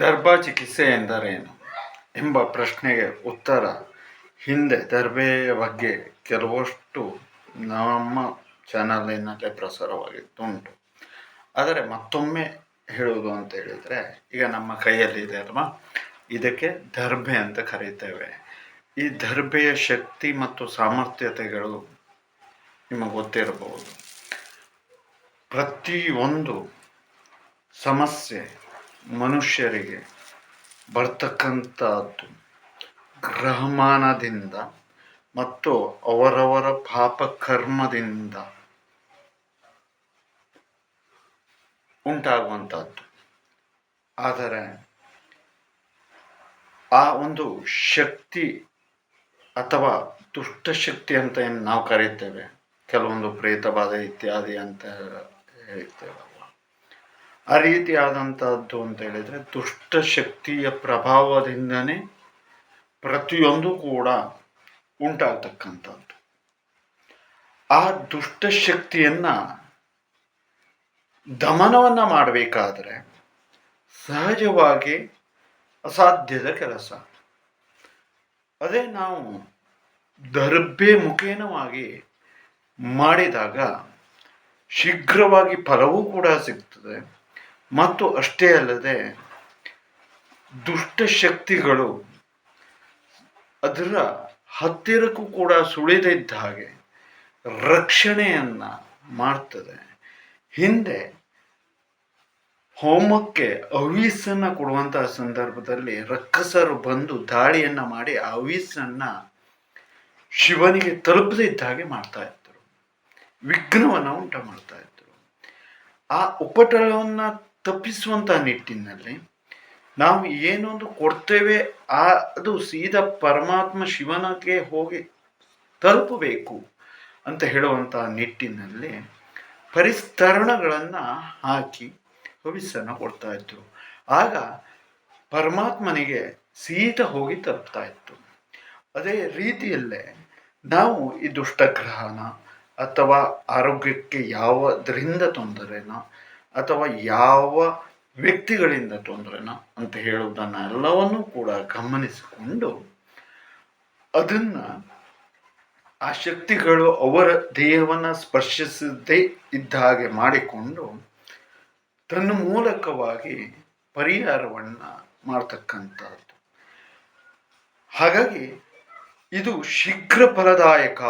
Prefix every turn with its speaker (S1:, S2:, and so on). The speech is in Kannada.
S1: ದರ್ಭಾ ಚಿಕಿತ್ಸೆ ಎಂದರೇನು ಎಂಬ ಪ್ರಶ್ನೆಗೆ ಉತ್ತರ. ಹಿಂದೆ ದರ್ಬೆಯ ಬಗ್ಗೆ ಕೆಲವಷ್ಟು ನಮ್ಮ ಚಾನಲಿನಲ್ಲೇ ಪ್ರಸಾರವಾಗಿತ್ತುಂಟು. ಆದರೆ ಮತ್ತೊಮ್ಮೆ ಹೇಳುವುದು ಅಂತ ಹೇಳಿದರೆ, ಈಗ ನಮ್ಮ ಕೈಯಲ್ಲಿದೆ ಅಲ್ವಾ? ಇದಕ್ಕೆ ದರ್ಬೆ ಅಂತ ಕರೀತೇವೆ. ಈ ದರ್ಬೆಯ ಶಕ್ತಿ ಮತ್ತು ಸಾಮರ್ಥ್ಯತೆಗಳು ನಿಮಗೆ ಗೊತ್ತಿರಬಹುದು. ಪ್ರತಿಯೊಂದು ಸಮಸ್ಯೆ ಮನುಷ್ಯರಿಗೆ ಬರ್ತಕ್ಕಂಥದ್ದು ಗ್ರಹಮಾನದಿಂದ ಮತ್ತು ಅವರವರ ಪಾಪ ಕರ್ಮದಿಂದ ಉಂಟಾಗುವಂಥದ್ದು. ಆದರೆ ಆ ಒಂದು ಶಕ್ತಿ ಅಥವಾ ದುಷ್ಟಶಕ್ತಿ ಅಂತ ಏನು ನಾವು ಕರೀತೇವೆ ಕೆಲವೊಂದು ಪ್ರೇತವಾದ ಇತ್ಯಾದಿ ಅಂತ ಹೇಳ್ತೇವಲ್ವ ಆ ರೀತಿಯಾದಂಥದ್ದು ಅಂತ ಹೇಳಿದರೆ ದುಷ್ಟಶಕ್ತಿಯ ಪ್ರಭಾವದಿಂದನೇ ಪ್ರತಿಯೊಂದು ಕೂಡ ಉಂಟಾಗತಕ್ಕಂಥದ್ದು. ಆ ದುಷ್ಟಶಕ್ತಿಯನ್ನು ದಮನವನ್ನು ಮಾಡಬೇಕಾದ್ರೆ ಸಹಜವಾಗಿ ಅಸಾಧ್ಯದ ಕೆಲಸ. ಅದೇ ನಾವು ದರ್ಬೆ ಮುಖೇನವಾಗಿ ಮಾಡಿದಾಗ ಶೀಘ್ರವಾಗಿ ಫಲವೂ ಕೂಡ ಸಿಗ್ತದೆ. ಮತ್ತು ಅಷ್ಟೇ ಅಲ್ಲದೆ ದುಷ್ಟಶಕ್ತಿಗಳು ಅದರ ಹತ್ತಿರಕ್ಕೂ ಕೂಡ ಸುಳಿದಿದ್ದ ಹಾಗೆ ರಕ್ಷಣೆಯನ್ನು ಮಾಡ್ತದೆ. ಹಿಂದೆ ಹೋಮಕ್ಕೆ ಅವೀಸನ್ನು ಕೊಡುವಂತಹ ಸಂದರ್ಭದಲ್ಲಿ ರಕ್ಕಸರು ಬಂದು ದಾಳಿಯನ್ನು ಮಾಡಿ ಆ ಅವಿಸನ್ನು ಶಿವನಿಗೆ ತಲುಪದಿದ್ದ ಹಾಗೆ ಮಾಡ್ತಾ ಇದ್ದರು ವಿಘ್ನವನ್ನು ಉಂಟು ಮಾಡ್ತಾ ಇದ್ದರು ಆ ಉಪಟಳವನ್ನು ತಪ್ಪಿಸುವಂಥ ನಿಟ್ಟಿನಲ್ಲಿ ನಾವು ಏನೊಂದು ಕೊಡ್ತೇವೆ, ಆ, ಅದು ಸೀದಾ ಪರಮಾತ್ಮ ಶಿವನಿಗೆ ಹೋಗಿ ತಲುಪಬೇಕು ಅಂತ ಹೇಳುವಂಥ ನಿಟ್ಟಿನಲ್ಲಿ ಪರಿಸ್ತರಣಗಳನ್ನು ಹಾಕಿ ಹವಿಸ್ಸನ್ನು ಕೊಡ್ತಾ ಇದ್ರು. ಆಗ ಪರಮಾತ್ಮನಿಗೆ ಸೀದಾ ಹೋಗಿ ತಲುಪ್ತಾ ಇತ್ತು. ಅದೇ ರೀತಿಯಲ್ಲೇ ನಾವು ಈ ದುಷ್ಟಗ್ರಹಣ ಅಥವಾ ಆರೋಗ್ಯಕ್ಕೆ ಯಾವುದರಿಂದ ತೊಂದರೆನ ಅಥವಾ ಯಾವ ವ್ಯಕ್ತಿಗಳಿಂದ ತೊಂದರೆನ ಅಂತ ಹೇಳುವುದನ್ನು ಎಲ್ಲವನ್ನೂ ಕೂಡ ಗಮನಿಸಿಕೊಂಡು ಅದನ್ನು ಆ ಶಕ್ತಿಗಳು ಅವರ ದೇಹವನ್ನು ಸ್ಪರ್ಶಿಸದೇ ಇದ್ದ ಹಾಗೆ ಮಾಡಿಕೊಂಡು ತನ್ನ ಮೂಲಕವಾಗಿ ಪರಿಹಾರವನ್ನು ಮಾಡ್ತಕ್ಕಂಥದ್ದು. ಹಾಗಾಗಿ ಇದು ಶೀಘ್ರ ಫಲದಾಯಕ